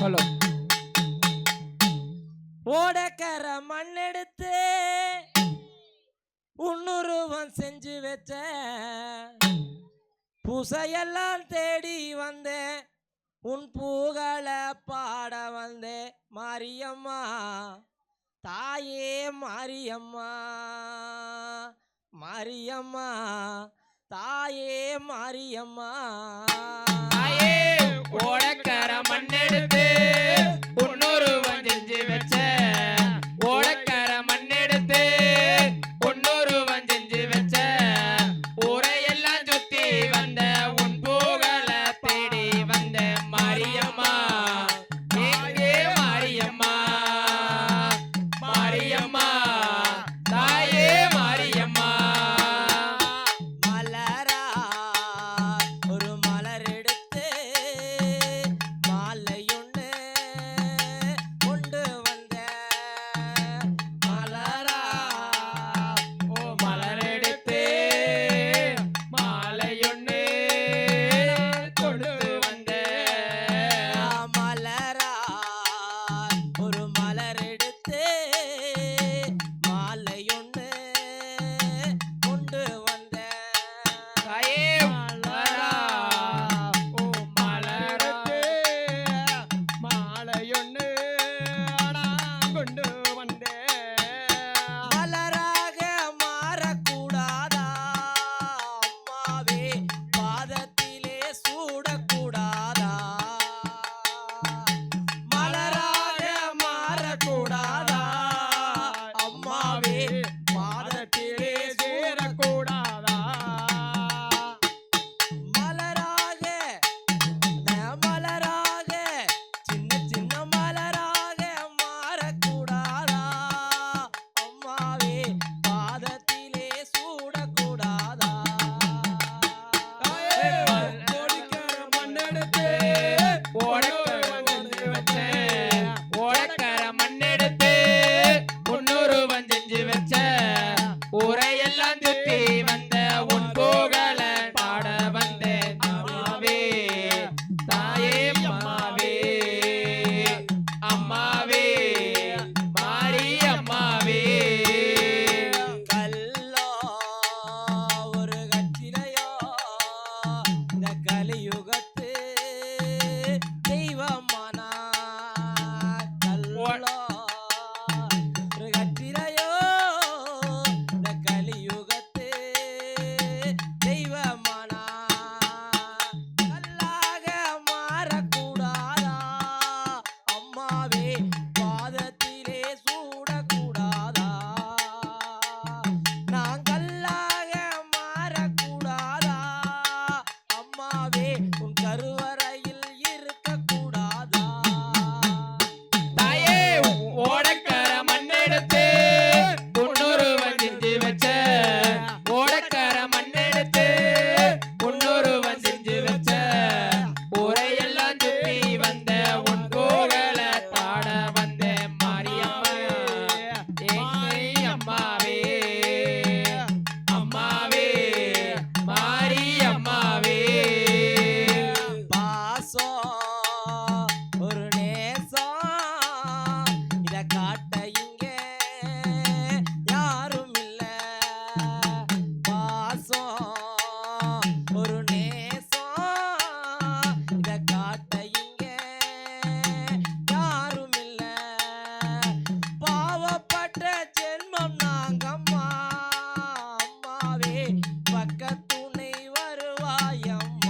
Hello ஓடக்கர மண்ணெடுத்து உன்னுருவம் செஞ்சு வச்ச புசையெல்லாம் தேடி வந்தேன் உன் பூகளை பாட வந்தேன் மாரியம்மா தாயே மாரியம்மா மாரியம்மா தாயே மாரியம்மா. தாயே கோடக்கர மண்ணெடுத்து பொன்னொரு வஞ்செஞ்சு வச்ச பக்கத்துணை வருவாயம்